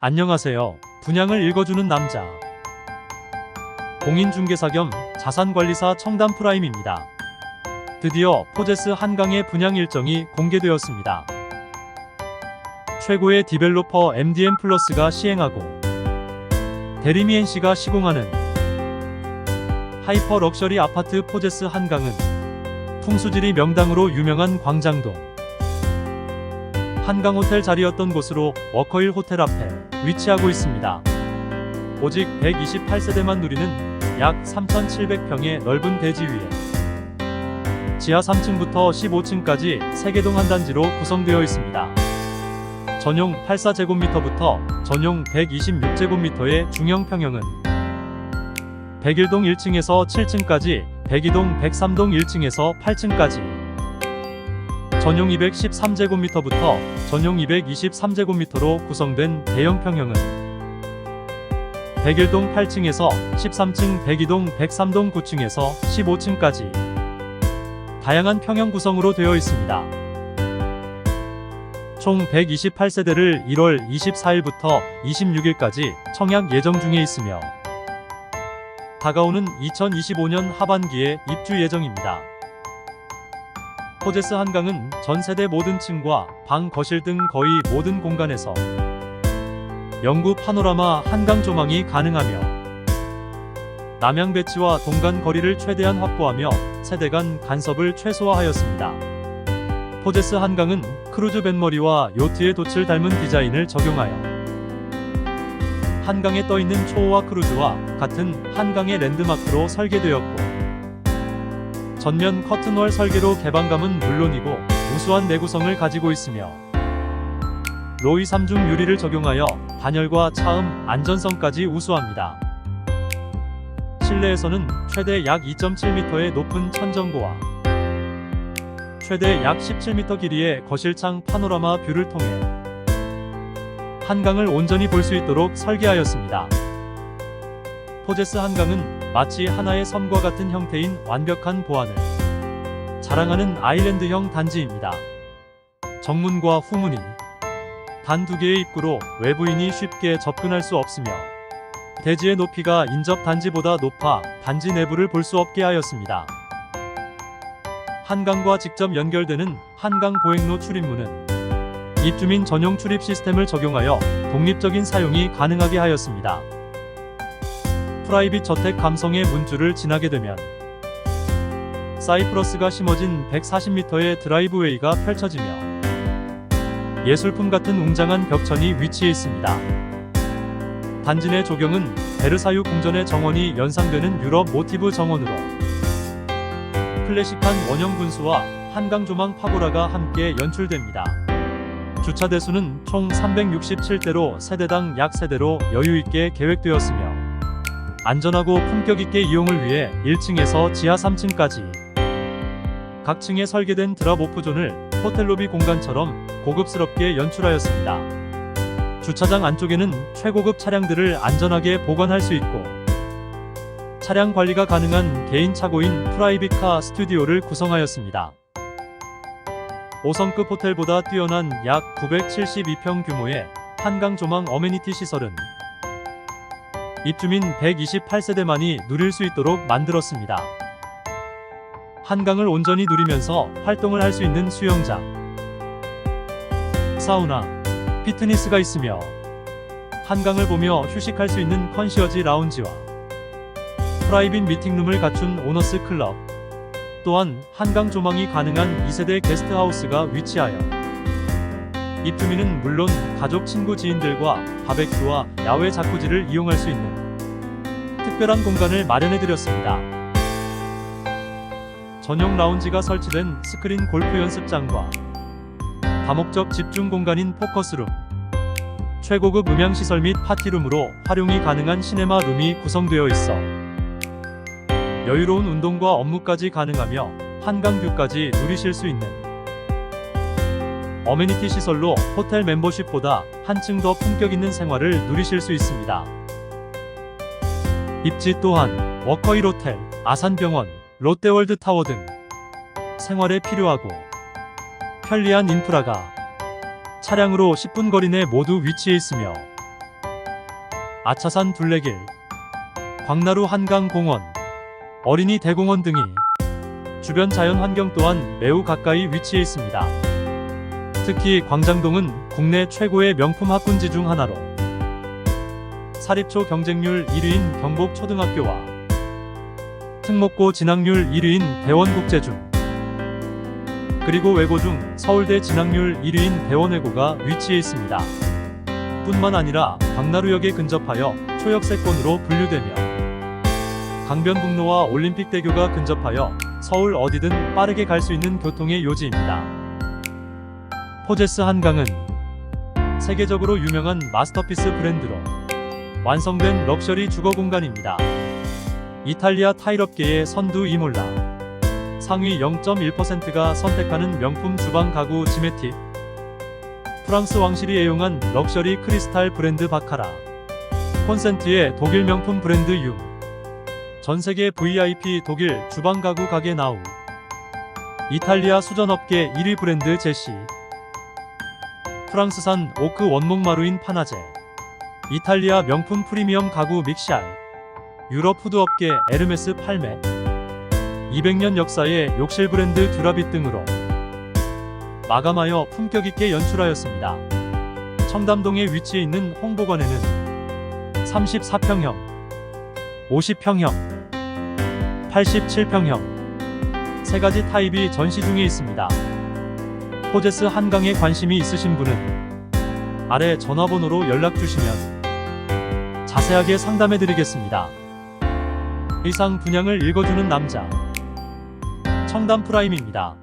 안녕하세요. 분양을 읽어주는 남자. 공인중개사 겸 자산관리사 청담 프라임입니다. 드디어 포제스 한강의 분양 일정이 공개되었습니다. 최고의 디벨로퍼 MDM 플러스가 시행하고 대리미 NC가 시공하는 하이퍼 럭셔리 아파트 포제스 한강은 풍수지리 명당으로 유명한 광장동 한강 호텔 자리였던 곳으로 워커힐 호텔 앞에 위치하고 있습니다. 오직 128세대만 누리는 약 3,700평의 넓은 대지 위에 지하 3층부터 15층까지 3개동 한 단지로 구성되어 있습니다. 전용 84제곱미터부터 전용 126제곱미터의 중형 평형은 101동 1층에서 7층까지 102동 103동 1층에서 8층까지 전용 213제곱미터부터 전용 223제곱미터로 구성된 대형 평형은 101동 8층에서 13층 102동 103동 9층에서 15층까지 다양한 평형 구성으로 되어 있습니다. 총 128세대를 1월 24일부터 26일까지 청약 예정 중에 있으며 다가오는 2025년 하반기에 입주 예정입니다. 포제스 한강은 전 세대 모든 층과 방, 거실 등 거의 모든 공간에서 영구 파노라마 한강 조망이 가능하며 남양 배치와 동간 거리를 최대한 확보하며 세대 간 간섭을 최소화하였습니다. 포제스 한강은 크루즈 뱃머리와 요트의 돛을 닮은 디자인을 적용하여 한강에 떠 있는 초호화 크루즈와 같은 한강의 랜드마크로 설계되었고 전면 커튼월 설계로 개방감은 물론이고 우수한 내구성을 가지고 있으며 로이 3중 유리를 적용하여 단열과 차음, 안전성까지 우수합니다. 실내에서는 최대 약 2.7m의 높은 천정고와 최대 약 17m 길이의 거실창 파노라마 뷰를 통해 한강을 온전히 볼 수 있도록 설계하였습니다. 포제스 한강은 마치 하나의 섬과 같은 형태인 완벽한 보안을 자랑하는 아일랜드형 단지입니다. 정문과 후문이 단두 개의 입구로 외부인이 쉽게 접근할 수 없으며 대지의 높이가 인접 단지보다 높아 단지 내부를 볼 수 없게 하였습니다. 한강과 직접 연결되는 한강 보행로 출입문은 입주민 전용 출입 시스템을 적용하여 독립적인 사용이 가능하게 하였습니다. 프라이빗 저택 감성의 문줄을 지나게 되면 사이프러스가 심어진 140m의 드라이브웨이가 펼쳐지며 예술품 같은 웅장한 벽천이 위치해 있습니다. 단지 내 조경은 베르사유 궁전의 정원이 연상되는 유럽 모티브 정원으로 클래식한 원형 분수와 한강 조망 파고라가 함께 연출됩니다. 주차 대수는 총 367대로 세대당 약 세대로 여유 있게 계획되었으며 안전하고 품격 있게 이용을 위해 1층에서 지하 3층까지 각 층에 설계된 드랍 오프존을 호텔 로비 공간처럼 고급스럽게 연출하였습니다. 주차장 안쪽에는 최고급 차량들을 안전하게 보관할 수 있고 차량 관리가 가능한 개인 차고인 프라이빗카 스튜디오를 구성하였습니다. 5성급 호텔보다 뛰어난 약 972평 규모의 한강 조망 어메니티 시설은 입주민 128세대만이 누릴 수 있도록 만들었습니다. 한강을 온전히 누리면서 활동을 할 수 있는 수영장, 사우나, 피트니스가 있으며 한강을 보며 휴식할 수 있는 컨시어지 라운지와 프라이빗 미팅룸을 갖춘 오너스 클럽, 또한 한강 조망이 가능한 2세대 게스트하우스가 위치하여 입주민은 물론 가족, 친구, 지인들과 바베큐와 야외 자쿠지를 이용할 수 있는 특별한 공간을 마련해 드렸습니다. 전용 라운지가 설치된 스크린 골프 연습장과 다목적 집중 공간인 포커스룸, 최고급 음향 시설 및 파티룸으로 활용이 가능한 시네마 룸이 구성되어 있어 여유로운 운동과 업무까지 가능하며 한강 뷰까지 누리실 수 있는 어메니티 시설로 호텔 멤버십보다 한층 더 품격 있는 생활을 누리실 수 있습니다. 입지 또한 워커힐 호텔, 아산병원, 롯데월드 타워 등 생활에 필요하고 편리한 인프라가 차량으로 10분 거리 내 모두 위치해 있으며 아차산 둘레길, 광나루 한강공원, 어린이 대공원 등이 주변 자연 환경 또한 매우 가까이 위치해 있습니다. 특히 광장동은 국내 최고의 명품 학군지 중 하나로 사립초 경쟁률 1위인 경복초등학교와 특목고 진학률 1위인 대원국제중 그리고 외고 중 서울대 진학률 1위인 대원외고가 위치해 있습니다. 뿐만 아니라 광나루역에 근접하여 초역세권으로 분류되며 강변북로와 올림픽대교가 근접하여 서울 어디든 빠르게 갈 수 있는 교통의 요지입니다. 포제스 한강은 세계적으로 유명한 마스터피스 브랜드로 완성된 럭셔리 주거 공간입니다. 이탈리아 타일업계의 선두 이몰라. 상위 0.1%가 선택하는 명품 주방 가구 지메틱. 프랑스 왕실이 애용한 럭셔리 크리스탈 브랜드 바카라. 콘센트의 독일 명품 브랜드 유. 전 세계 VIP 독일 주방 가구 가게 나우. 이탈리아 수전업계 1위 브랜드 제시 프랑스산 오크 원목 마루인 파나제 이탈리아 명품 프리미엄 가구 믹샬 유럽 푸드업계 에르메스 팔메 200년 역사의 욕실 브랜드 듀라빗 등으로 마감하여 품격 있게 연출하였습니다. 청담동에 위치해 있는 홍보관에는 34평형, 50평형, 87평형 세 가지 타입이 전시 중에 있습니다. 포제스 한강에 관심이 있으신 분은 아래 전화번호로 연락 주시면 자세하게 상담해 드리겠습니다. 이상 분양을 읽어주는 남자 청담 프라임입니다.